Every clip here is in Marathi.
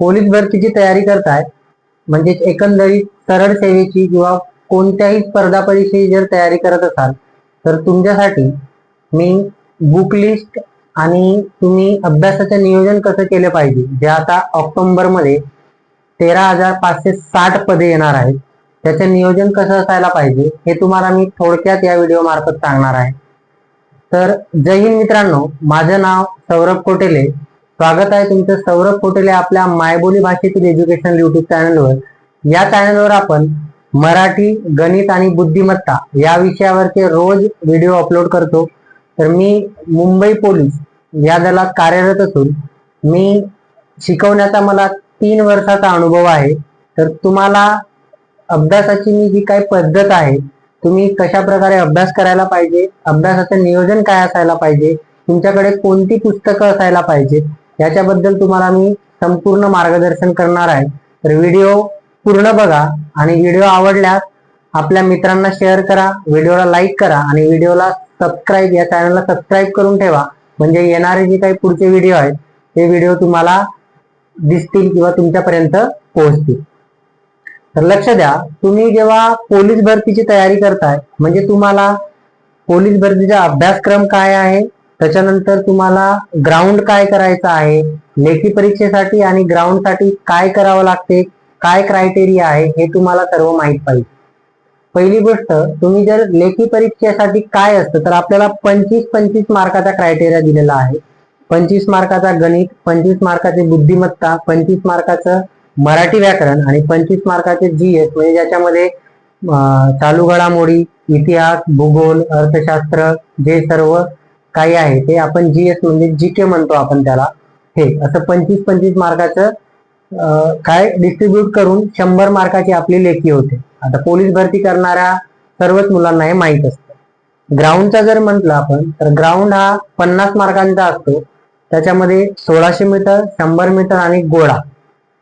पोलीस भरतीची तयारी करताय म्हणजे एकंदरीत सरळ सेवेची किंवा कोणत्याही स्पर्धा परीक्षेची जर तयारी करत असाल तर तुमच्यासाठी मी बुक लिस्ट आणि तुम्ही अभ्यासाचं नियोजन कसं केलं पाहिजे जे आता ऑक्टोबरमध्ये तेरा हजार पाचशे साठ पदे येणार आहेत त्याचं नियोजन कसं असायला पाहिजे हे तुम्हाला मी थोडक्यात या व्हिडिओ मार्फत सांगणार आहे. तर जय हिंद मित्रांनो माझं नाव सौरभ कोटेले. स्वागत आहे तुमचं सौरभ कोटेले आपल्या मायबोली भाषेतील एज्युकेशन युट्यूब चॅनलवर या चॅनलवर आपण मराठी गणित आणि बुद्धिमत्ता या विषयावरचे रोज व्हिडिओ अपलोड करतो. तर मी मुंबई पोलीस या दलात कार्यरत असून मी शिकवण्याचा मला तीन वर्षाचा अनुभव आहे. तर तुम्हाला अभ्यासाची मी जी काही पद्धत आहे तुम्ही कशा प्रकारे अभ्यास करायला पाहिजे अभ्यासाचं नियोजन काय असायला पाहिजे तुमच्याकडे कोणती पुस्तकं असायला पाहिजे याच्याबद्दल तुम्हाला मी संपूर्ण मार्गदर्शन करणार आहे. तर व्हिडिओ पूर्ण बघा आणि व्हिडिओ आवडल्यास आपल्या मित्रांना शेअर करा व्हिडिओला लाईक करा आणि व्हिडिओला सबस्क्राईब या चॅनलला सबस्क्राईब करून ठेवा. म्हणजे येणारे जे काही पुढचे व्हिडिओ आहेत ते व्हिडिओ तुम्हाला दिसतील किंवा तुमच्यापर्यंत पोहोचतील. तर लक्ष द्या तुम्ही जेव्हा पोलीस भरतीची तयारी करताय म्हणजे तुम्हाला पोलीस भरतीचा अभ्यासक्रम काय आहे त्याच्यानंतर तुम्हाला ग्राउंड काय करायचं आहे लेखी परीक्षेसाठी आणि ग्राउंडसाठी काय करावं लागते काय क्रायटेरिया आहे हे तुम्हाला सर्व माहीत पाहिजे. पहिली गोष्ट तुम्ही जर लेखी परीक्षेसाठी काय असतं तर आपल्याला पंचवीस पंचवीस मार्काचा क्रायटेरिया दिलेला आहे. पंचवीस मार्काचा गणित पंचवीस मार्काची बुद्धिमत्ता पंचवीस मार्काचं मराठी व्याकरण आणि पंचवीस मार्काचे जी एस म्हणजे ज्याच्यामध्ये चालू घडामोडी इतिहास भूगोल अर्थशास्त्र जे सर्व काही आहे ते आपण जी एस म्हणजे जी के म्हणतो आपण त्याला. हे असं पंचवीस पंचवीस मार्काचं काय डिस्ट्रीब्यूट करून शंभर मार्काची आपली लेखी होते. आता पोलीस भरती करणाऱ्या सर्वच मुलांना हे माहीत असतं. ग्राउंडचा जर म्हटलं आपण तर ग्राउंड हा पन्नास मार्कांचा असतो. त्याच्यामध्ये सोळाशे मीटर शंभर मीटर आणि गोळा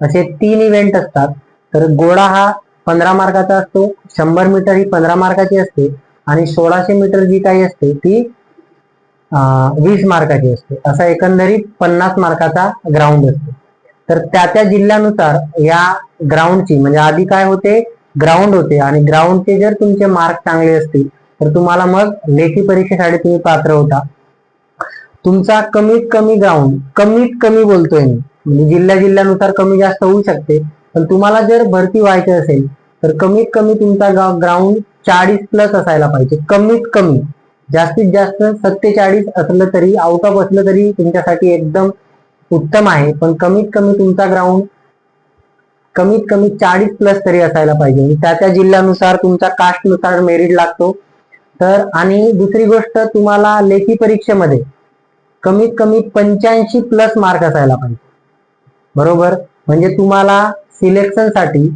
असे तीन इव्हेंट असतात. तर गोळा हा पंधरा मार्काचा असतो शंभर मीटर ही पंधरा मार्काची असते आणि सोळाशे मीटर जी काही असते ती वीस मार्काची असते. असा एकंदरीत पन्नास मार्काचा ग्राउंड असतो. तर त्या त्या जिल्ह्यानुसार या ग्राउंडची म्हणजे आधी काय होते? ग्राउंड होते. आणि ग्राउंडचे जर तुमचे मार्क चांगले असतील तर तुम्हाला मग लेखी परीक्षेसाठी तुम्ही पात्र होता. तुमचा कमीत कमी ग्राउंड कमीत कमी बोलतोय मी. म्हणजे जिल्ह्या जिल्ह्यानुसार कमी जास्त होऊ शकते. पण तुम्हाला जर भरती व्हायची असेल तर कमीत कमी तुमचा ग्राउंड चाळीस प्लस असायला पाहिजे. कमीत कमी. जास्तीत जास्त सत्तेचाळीस असलं तरी आउट ऑफ असलं तरी तुमच्यासाठी एकदम उत्तम आहे. पण कमीत कमी तुमचा ग्राउंड कमीत कमी चाळीस प्लस तरी असायला पाहिजे. त्या त्या जिल्ह्यानुसार तुमच्या कास्टनुसार मेरिट लागतो. तर आणि दुसरी गोष्ट तुम्हाला लेखी परीक्षेमध्ये कमीत कमी पंच्याऐंशी प्लस मार्क असायला पाहिजे. बरोबर? म्हणजे तुम्हाला सिलेक्शनसाठी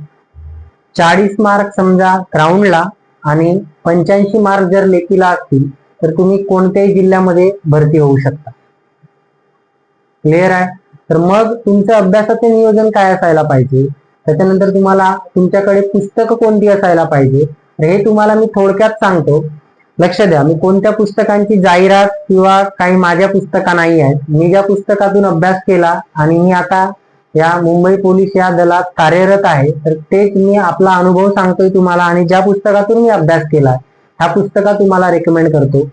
चाळीस मार्क समजा ग्राउंडला आणि पंच्याऐंशी मार्क जर लेखीला असतील तर तुम्ही कोणत्याही जिल्ह्यामध्ये भरती होऊ शकता. क्लिअर आहे? तर मग तुमचं अभ्यासाचे नियोजन काय असायला पाहिजे? त्याच्यानंतर तुम्हाला तुमच्याकडे पुस्तकं कोणती असायला पाहिजे? हे तुम्हाला मी थोडक्यात सांगतो. लक्ष द्या मी कोणत्या पुस्तकांची जाहिरात किंवा काही माझ्या पुस्तका नाही आहेत. मी ज्या पुस्तकातून अभ्यास केला आणि मी आता या मुंबई पोलीस या दलात कार्यरत आहे. तर तेच मी आपला अनुभव सांगतोय तुम्हाला आणि ज्या पुस्तकातून मी अभ्यास केला ह्या पुस्तका तुम्हाला रेकमेंड करतो.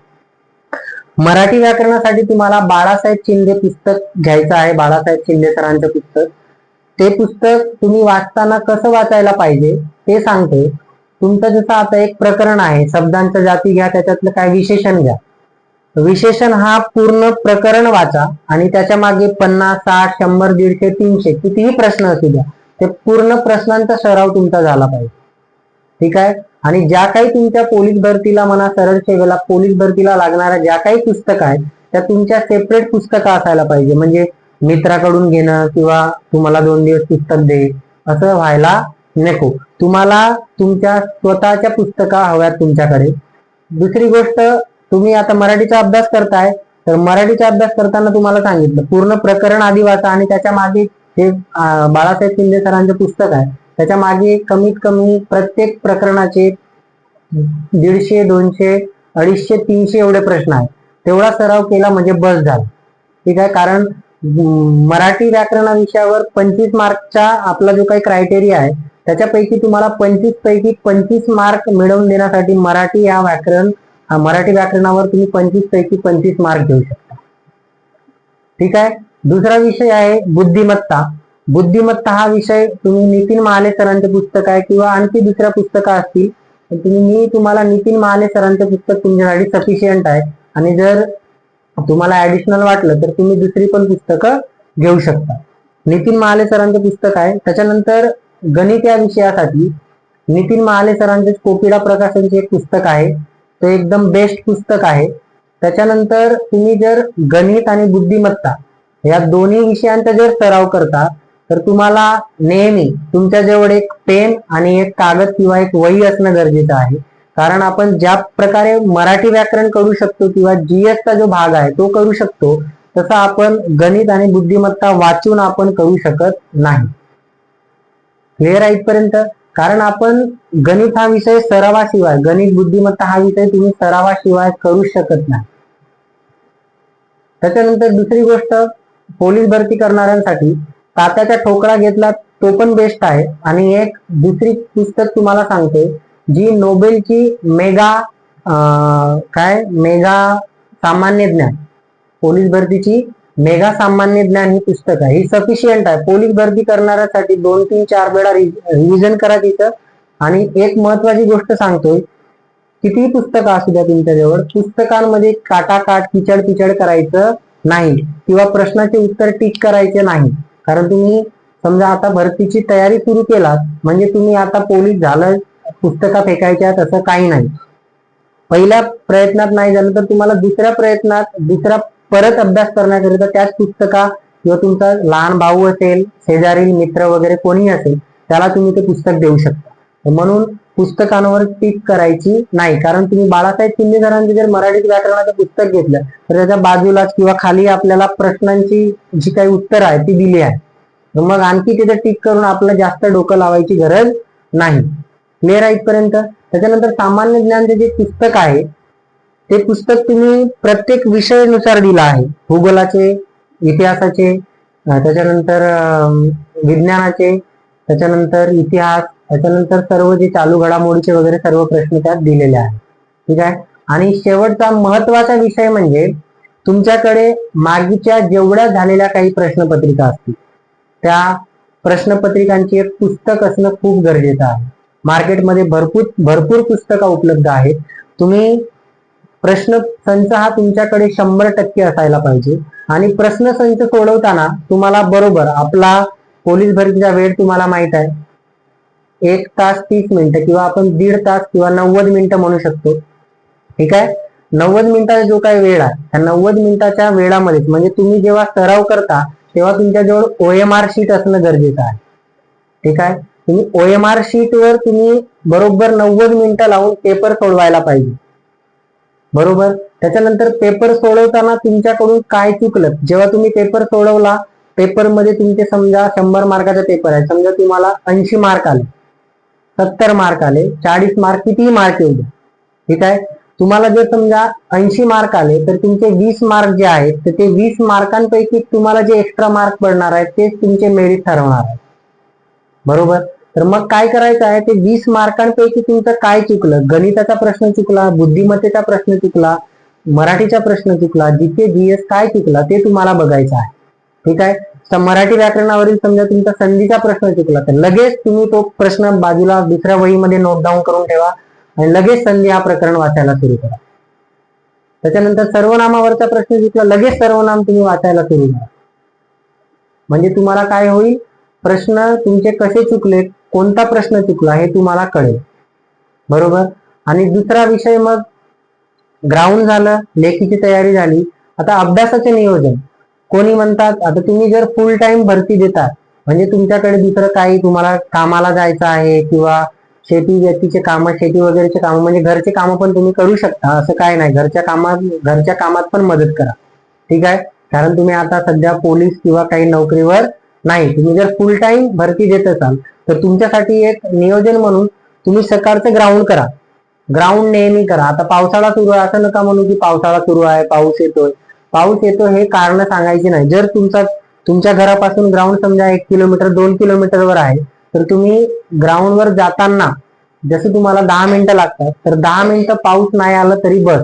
मराठी व्याकरणासाठी तुम्हाला बाळासाहेब शिंदे पुस्तक घ्यायचं आहे बाळासाहेब शिंदे सरांचं पुस्तक. ते पुस्तक तुम्ही वाचताना कसं वाचायला पाहिजे ते सांगते तुमचं जसं आता एक प्रकरण आहे शब्दांचं जाती घ्या त्याच्यातलं काय विशेषण घ्या. विशेषण हा पूर्ण प्रकरण वाचा आणि त्याच्यामागे पन्नास साठ शंभर दीडशे तीनशे कितीही प्रश्न असू द्या ते पूर्ण प्रश्नांचा सराव तुमचा झाला पाहिजे. ठीक आहे? आणि ज्या काही तुमच्या पोलीस भरतीला म्हणा सरळ सेवेला पोलीस भरतीला लागणाऱ्या ज्या काही पुस्तकं आहेत त्या तुमच्या सेपरेट पुस्तकं असायला पाहिजे. म्हणजे मित्राकडून घेणं किंवा तुम्हाला दोन दिवस पुस्तक दे असं व्हायला नको. तुम्हाला तुमच्या स्वतःच्या पुस्तका हव्यात तुमच्याकडे. दुसरी गोष्ट तुम्ही आता मराठीचा अभ्यास करताय तर मराठीचा अभ्यास करताना तुम्हाला सांगितलं पूर्ण प्रकरण आधी वाचा आणि त्याच्यामागे हे बाळासाहेब शिंदे सरांचे पुस्तक आहे. त्याच्यामागे कमीत कमी प्रत्येक प्रकरणाचे दीडशे दोनशे अडीचशे तीनशे एवढे प्रश्न आहेत. तेवढा सराव केला म्हणजे बस झाला. ठीक आहे? कारण मराठी व्याकरणा विषयावर पंचवीस मार्कचा आपला जो काही क्रायटेरिया आहे त्याच्यापैकी तुम्हाला पंचवीस पैकी पंचवीस मार्क मिळवून देण्यासाठी मराठी या व्याकरण हा मराठी व्याकरणावर तुम्ही पंचवीस पैकी पंचवीस मार्क घेऊ शकता. ठीक आहे? दुसरा विषय आहे बुद्धिमत्ता. बुद्धिमत्ता हा विषय तुम्ही नितीन महाले सरांचे पुस्तक आहे किंवा आणखी दुसऱ्या पुस्तकं असतील तर तुम्ही मी तुम्हाला नितीन महाले सरांचे पुस्तक तुमच्यासाठी सफिशियंट आहे. आणि जर तुम्हाला ऍडिशनल वाटलं तर तुम्ही दुसरी पण पुस्तकं घेऊ शकता. नितीन महाले सरांचं पुस्तक आहे. त्याच्यानंतर गणित या विषयासाठी नितीन महाले सरांचे कोपिडा प्रकाशनचे एक पुस्तक आहे. ते एकदम बेस्ट पुस्तक आहे. त्याच्यानंतर तुम्ही जर गणित आणि बुद्धिमत्ता या दोन्ही विषयांचा जर सराव करता तर तुम्हाला नेहमी तुमच्याजवळ एक पेन आणि एक कागद किंवा एक वही असणं गरजेचं आहे. कारण आपण ज्या प्रकारे मराठी व्याकरण करू शकतो किंवा जीएस चा जो भाग आहे तो करू शकतो तसा आपण गणित आणि बुद्धिमत्ता वाचून आपण करू शकत नाही. क्लिअर आहे इथपर्यंत? कारण आपण गणित हा विषय सरावाशिवाय गणित बुद्धिमत्ता हा विषय तुम्ही सरावाशिवाय करू शकत नाही. त्याच्यानंतर दुसरी गोष्ट पोलीस भरती करणाऱ्यांसाठी तात्याचा ठोकळा घेतला तो पण बेस्ट आहे. आणि एक दुसरी पुस्तक तुम्हाला सांगते जी नोबेलची मेगा अं, काय? मेगा सामान्य ज्ञान पोलीस भरतीची मेगा सामान्य ज्ञान ही पुस्तक आहे. ही सफिशियंट आहे. पोलीस भरती करणाऱ्यासाठी दोन तीन चार वेळा रिव्हिजन करा तिथं. आणि एक महत्वाची गोष्ट सांगतोय कितीही पुस्तकं असू द्या तुमच्याजवळ पुस्तकांमध्ये काटाकाट किचड किचड करायचं नाही किंवा प्रश्नाचे उत्तर टिक करायचे नाही. कारण तुम्ही समजा आता भरतीची तयारी सुरू केलात म्हणजे तुम्ही आता पोलीस झालं पुस्तका फेकायच्या तसं काही नाही. पहिल्या प्रयत्नात नाही झालं तर तुम्हाला दुसऱ्या प्रयत्नात दुसरा परत अभ्यास करण्याकरिता त्याच पुस्तका किंवा तुमचा लहान भाऊ असेल शेजारील मित्र वगैरे कोणी असेल त्याला तुम्ही ते पुस्तक देऊ शकता. म्हणून पुस्तकांवर टीक करायची नाही. कारण तुम्ही बाळासाहेब शिंदे जर मराठी व्याकरणाचं पुस्तक घेतलं तर त्याच्या बाजूलाच किंवा खाली आपल्याला प्रश्नांची जी काही उत्तर आहे ती दिली आहे. मग आणखी तिथे टिक करून आपलं जास्त डोकं लावायची गरज नाही. क्लिअर आहे इथपर्यंत? त्याच्यानंतर सामान्य ज्ञानचे जे पुस्तक आहे ते पुस्तक तुम्ही प्रत्येक विषयानुसार दिलं आहे. भूगोलाचे इतिहासाचे त्याच्यानंतर विज्ञानाचे त्याच्यानंतर इतिहास त्याच्यानंतर सर्व जे चालू घडामोडीचे वगैरे सर्व प्रश्न त्यात दिलेले आहेत. ठीक आहे? आणि शेवटचा महत्त्वाचा विषय म्हणजे तुमच्याकडे मागीच्या जेवढ्या झालेल्या काही प्रश्नपत्रिका असतील त्या प्रश्नपत्रिकांची एक पुस्तक असणं खूप गरजेचं आहे. मार्केटमध्ये भरपूर भरपूर पुस्तकं उपलब्ध आहेत. तुम्ही प्रश्न संच हा तुमच्याकडे शंभर टक्के असायला पाहिजे. आणि प्रश्न संच सोडवताना तुम्हाला बरोबर आपला पोलीस भरतीचा वेळ तुम्हाला माहीत आहे. एक तास तीस मिनिटं किंवा आपण दीड तास किंवा नव्वद मिनिटं म्हणू शकतो. ठीक आहे? नव्वद मिनिटाचा जो काही वेळ आहे त्या नव्वद मिनिटाच्या वेळामध्ये म्हणजे तुम्ही जेव्हा सराव करता तेव्हा तुमच्याजवळ ओ एम आर शीट असणं गरजेचं आहे. ठीक आहे? तुम्ही ओ एम आर शीट वर तुम्ही बरोबर नव्वद मिनिटं लावून पेपर सोडवायला पाहिजे. बरोबर? त्याच्यानंतर पेपर सोडवताना तुमच्याकडून काय चुकलं? जेव्हा तुम्ही पेपर सोडवला पेपरमध्ये तुमचे समजा शंभर मार्काचा पेपर आहे समजा तुम्हाला ऐंशी मार्क आले सत्तर मार्क आले चाळीस मार्क कितीही मार्क येऊ द्या. ठीक आहे? तुम्हाला जर समजा ऐंशी मार्क आले तर तुमचे वीस मार्क जे आहेत तर ते वीस मार्कांपैकी तुम्हाला जे एक्स्ट्रा मार्क पडणार आहेत तेच तुमचे मेरिट ठरवणार आहे बरोबर? तर मग काय करायचं आहे? ते वीस मार्कांपैकी तुमचं काय चुकलं? गणिताचा प्रश्न चुकला बुद्धिमत्तेचा प्रश्न चुकला मराठीचा प्रश्न चुकला जीके जीएस काय चुकला ते तुम्हाला बघायचं आहे. ठीक आहे? तर मराठी व्याकरणावरील समजा तुमचा संधीचा प्रश्न चुकला तर लगेच तुम्ही तो प्रश्न बाजूला दुसऱ्या वहीमध्ये नोट डाऊन करून ठेवा आणि लगेच संधी हा प्रकरण वाचायला सुरू करा. त्याच्यानंतर सर्वनामावरचा प्रश्न चुकला लगेच सर्वनाम तुम्ही वाचायला सुरू करा. म्हणजे तुम्हाला काय होईल? प्रश्न तुमचे कसे चुकले कोणता प्रश्न चुकला हे तुम्हाला कळेल. बरोबर? आणि दुसरा विषय मग ग्राउंड झालं लेखीची तयारी झाली. आता अभ्यासाचे नियोजन. कोणी म्हणतात आता तुम्ही जर फुल टाइम भरती देतात म्हणजे तुमच्याकडे दुसरं काही तुम्हाला कामाला जायचं आहे किंवा शेती व्यक्तीचे कामं शेती वगैरेचे कामं म्हणजे घरचे कामं पण तुम्ही करू शकता. असं काय नाही. घरच्या कामात घरच्या कामात पण मदत करा. ठीक आहे? कारण तुम्ही आता सध्या पोलीस किंवा काही नोकरीवर नाही. तुम्ही जर फुल टाइम भरती देत असाल तर तुमच्यासाठी एक नियोजन म्हणून तुम्ही सकाळचं ग्राउंड करा. ग्राउंड नेहमी करा. आता पावसाळा सुरू आहे. असं नका म्हणू की पावसाळा सुरू आहे पाऊस येतोय. पाऊस येतो हे कारण सांगायचे नाही. जर तुमचा तुमच्या घरापासून ग्राउंड समजा एक किलोमीटर दोन किलोमीटरवर आहे तर तुम्ही ग्राउंडवर जाताना जसं तुम्हाला दहा मिनिटं लागतात तर दहा मिनिटं पाऊस नाही आला तरी बस.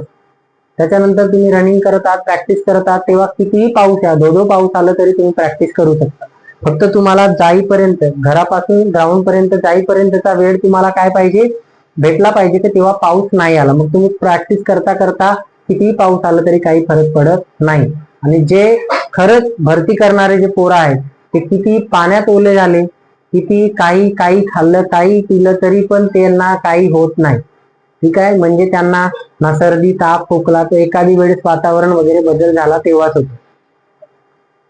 त्याच्यानंतर तुम्ही रनिंग करत आहात प्रॅक्टिस करत आहात तेव्हा कितीही पाऊस या दो दो पाऊस आला तरी तुम्ही प्रॅक्टिस करू शकता. फक्त तुम्हाला जाईपर्यंत घरापासून ग्राउंड पर्यंत जाईपर्यंतचा वेळ तुम्हाला काय पाहिजे? भेटला पाहिजे की तेव्हा पाऊस नाही आला. मग तुम्ही प्रॅक्टिस करता करता कितीही पाऊस आला तरी काही फरक पडत नाही. आणि जे खरंच भरती करणारे जे पोरं आहेत ते किती पाण्यात ओले झाले किती काही काही खाल्लं काही पिलं तरी पण त्यांना काही होत नाही. ठीक आहे? म्हणजे त्यांना ना सर्दी ताप खोकला तर एखादी वेळेस वातावरण वगैरे बदल झाला तेव्हाच होतो.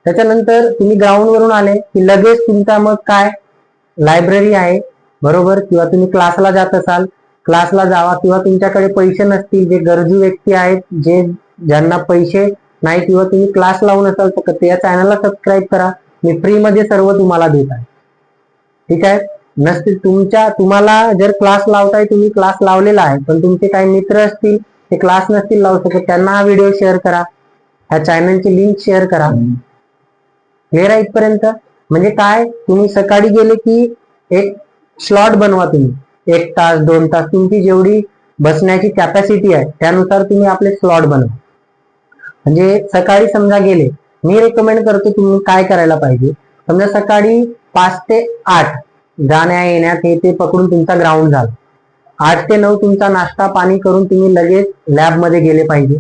त्याच्यानंतर तुम्ही ग्राउंड वरून आले की लगेच तुमचा मग काय? लायब्ररी आहे बरोबर? किंवा तुम्ही क्लासला जात असाल क्लासला जावा किंवा तुमच्याकडे पैसे नसतील जे गरजू व्यक्ती आहेत जे ज्यांना पैसे नाही किंवा तुम्ही क्लास लावून असाल तर त्या चॅनलला सबस्क्राईब करा. मी फ्री मध्ये सर्व तुम्हाला देत आहे. ठीक आहे? नसतील तुमच्या तुम्हाला जर क्लास लावताय तुम्ही क्लास लावलेला आहे पण तुमचे काही मित्र असतील ते क्लास नसतील लावू शकत त्यांना हा व्हिडिओ शेअर करा. ह्या चॅनलची लिंक शेअर करा. क्लिअर आहे इथपर्यंत म्हणजे काय? तुम्ही सकाळी गेले की एक स्लॉट बनवा तुम्ही. एक तास दोन तास तुमची जेवढी बसण्याची कॅपॅसिटी आहे त्यानुसार तुम्ही आपले स्लॉट बनवा. म्हणजे सकाळी समजा गेले मी रेकमेंड करतो तुम्ही काय करायला पाहिजे. समजा सकाळी पाच ते आठ जाण्या येण्यात हे ते पकडून तुमचा ग्राउंड झाला. आठ ते नऊ तुमचा नाश्ता पाणी करून तुम्ही लगेच लॅबमध्ये गेले पाहिजे.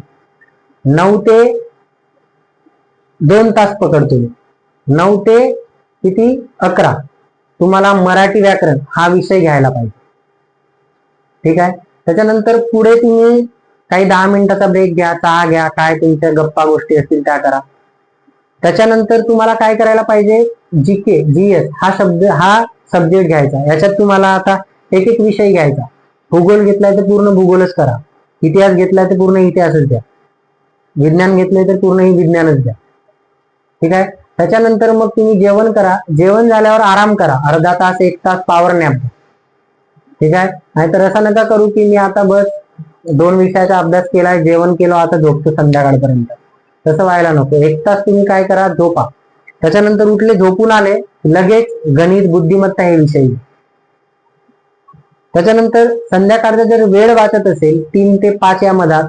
नऊ ते दोन तास पकडतो मी. नऊ ते किती? अकरा. तुम्हाला मराठी व्याकरण हा विषय घ्यायला पाहिजे. ठीक आहे? त्याच्यानंतर पुढे तुम्ही काही दहा मिनिटाचा ब्रेक घ्या चहा घ्या काय तुमच्या गप्पा गोष्टी असतील त्या करा. त्याच्यानंतर तुम्हाला काय करायला पाहिजे? जी के जी एस हा शब्द हा सब्जेक्ट घ्यायचा. याच्यात तुम्हाला आता एक एक विषय घ्यायचा. भूगोल घेतलाय तर पूर्ण भूगोलच करा. इतिहास घेतलाय तर पूर्ण इतिहासच द्या. विज्ञान घेतलंय तर पूर्ण ही विज्ञानच द्या. ठीक आहे? त्याच्यानंतर मग तुम्ही जेवण करा. जेवण झाल्यावर आराम करा. अर्धा तास एक तास पावर नॅप ठीक आहे? नाहीतर असं नका करू की मी आता बस दोन विषयाचा अभ्यास केलाय जेवण केलं आता झोपतो संध्याकाळपर्यंत. तसं व्हायला नको. एक तास तुम्ही काय करा? झोपा. त्याच्यानंतर उठले झोपून आले लगेच गणित बुद्धिमत्ता हे विषय त्याच्यानंतर संध्याकाळचा जर वेळ वाचत असेल तीन ते पाच या मधात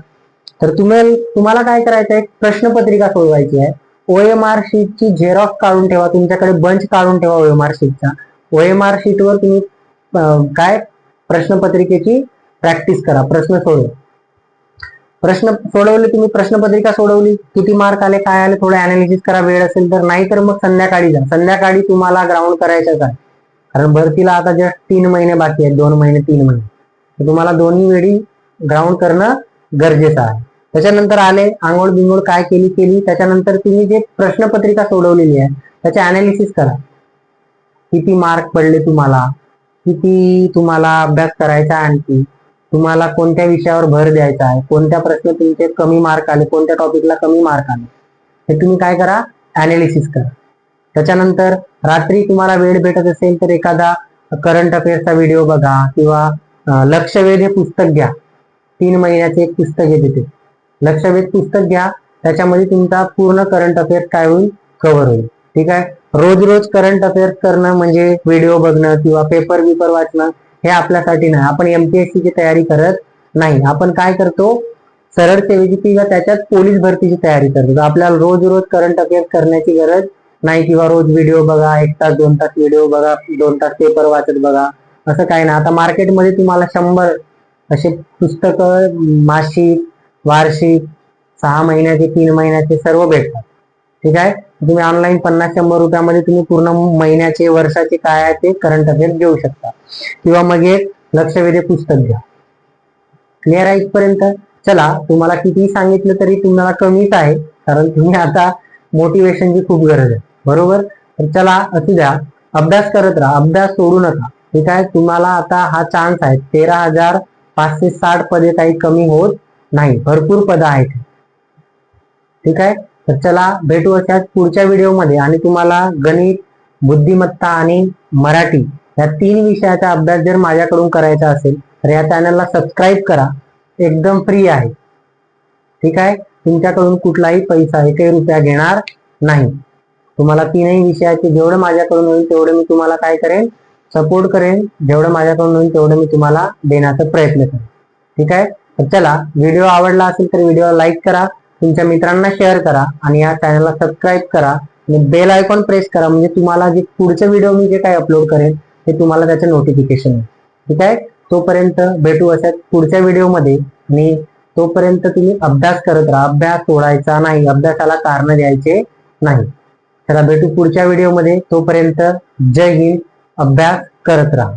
तर तुम्ही तुम्हाला काय करायचं आहे प्रश्नपत्रिका सोडवायची आहे. ओएमआर शीटची झेरॉक्स काढून ठेवा तुमच्याकडे बंच काढून ठेवा ओएमआर शीटचा ओएमआर शीटवर तुम्ही काय? प्रश्नपत्रिकेची प्रॅक्टिस करा प्रश्न सोडवा. प्रश्न सोडवले तुम्ही प्रश्नपत्रिका सोडवली किती मार्क आले काय आले थोडं अनालिसिस करा वेळ असेल तर. नाही तर मग संध्याकाळी जा. संध्याकाळी तुम्हाला ग्राउंड करायचं आहे कारण भरतीला आता जस्ट तीन महिने बाकी आहेत दोन महिने तीन महिने. तुम्हाला दोन्ही वेळी ग्राउंड करणं गरजेचं आहे. त्याच्यानंतर आले आंघोळ बिंगोळ काय केली केली. त्याच्यानंतर तुम्ही जे प्रश्नपत्रिका सोडवलेली आहे त्याचे अनालिसिस करा. किती मार्क पडले तुम्हाला? किती तुम्हाला अभ्यास करायचा आणखी? तुम्हाला कोणत्या विषयावर भर द्यायचा आहे? कोणत्या प्रश्न तुमचे कमी मार्क आले? कोणत्या टॉपिकला कमी मार्क आले? हे तुम्ही काय करा? अनालिसिस करा. त्याच्यानंतर रात्री तुम्हाला वेळ भेटत असेल तर एखादा करंट अफेअर्सचा व्हिडिओ बघा किंवा लक्षवेध हे पुस्तक घ्या. तीन महिन्याचे एक पुस्तक येते तिथे. लक्षवेध पुस्तक घ्या. त्याच्यामध्ये तुमचा पूर्ण करंट अफेअर्स काय होईल? कव्हर होईल. ठीक आहे? रोज रोज करंट अफेअर्स करणं म्हणजे व्हिडिओ बघणं किंवा पेपर बिपर वाचणं हे आपल्यासाठी नाही. आपण एमपीएससी ची तयारी करत नाही. आपण काय करतो? सरळ सेवेची किंवा त्याच्यात पोलीस भरतीची तयारी करतो. आपल्याला रोज रोज करंट अफेअर्स करण्याची गरज नाही किंवा रोज व्हिडिओ बघा एक तास दोन तास व्हिडिओ बघा दोन तास पेपर वाचत बघा. असं काही नाही. आता मार्केटमध्ये तुम्हाला शंभर असे पुस्तकं मासिक वार्षिक सहा महिन्याचे तीन महिन्याचे सर्व भेटतात. ठीक आहे? तुम्ही ऑनलाईन पन्नास शंभर रुपयामध्ये तुम्ही पूर्ण महिन्याचे वर्षाचे काय आहे ते करंट अफेअर घेऊ शकता. किंवा मग एक लक्षवेधी पुस्तक घ्या. क्लिअर आहे इथपर्यंत? चला तुम्हाला किती सांगितलं तरी तुम्हाला कमीच आहे कारण तुम्ही आता मोटिवेशनची खूप गरज आहे. बरोबर? तर चला असू द्या. अभ्यास करत राहा. अभ्यास सोडू नका. ठीक आहे? तुम्हाला आता हा चान्स आहे. तेरा हजार पाचशे साठ पदे काही कमी होत नाही भरपूर पद आहेत. ठीक आहे? तर चला भेटू अशाच पुढच्या व्हिडिओमध्ये. आणि तुम्हाला गणित बुद्धिमत्ता आणि मराठी या तीन विषयाचा अभ्यास जर माझ्याकडून करायचा असेल तर या चॅनलला सबस्क्राईब करा. एकदम फ्री आहे. ठीक आहे? तुमच्याकडून कुठलाही पैसा एकही रुपया घेणार नाही. तुम्हाला तीनही विषयाचे जेवढं माझ्याकडून होईल तेवढं मी तुम्हाला काय करेन? सपोर्ट करेन. जेवढं माझ्याकडून होईल तेवढं मी तुम्हाला देण्याचा प्रयत्न करेन. ठीक आहे? तर चला व्हिडिओ आवडला असेल तर व्हिडिओला लाईक करा तुमच्या मित्रांना शेअर करा आणि या चॅनलला सबस्क्राईब करा आणि बेल आयकॉन प्रेस करा म्हणजे तुम्हाला जे पुढचे व्हिडिओ मी जे काही अपलोड करेन ते तुम्हाला त्याचं नोटिफिकेशन येईल. ठीक आहे? तोपर्यंत भेटू अशा पुढच्या व्हिडिओमध्ये आणि तोपर्यंत तुम्ही अभ्यास करत राहा. अभ्यास सोडायचा नाही. अभ्यासाला कारण द्यायचे नाही. चला भेटू पुढच्या व्हिडिओमध्ये तोपर्यंत जय हिंद. अभ्यास करत राहा.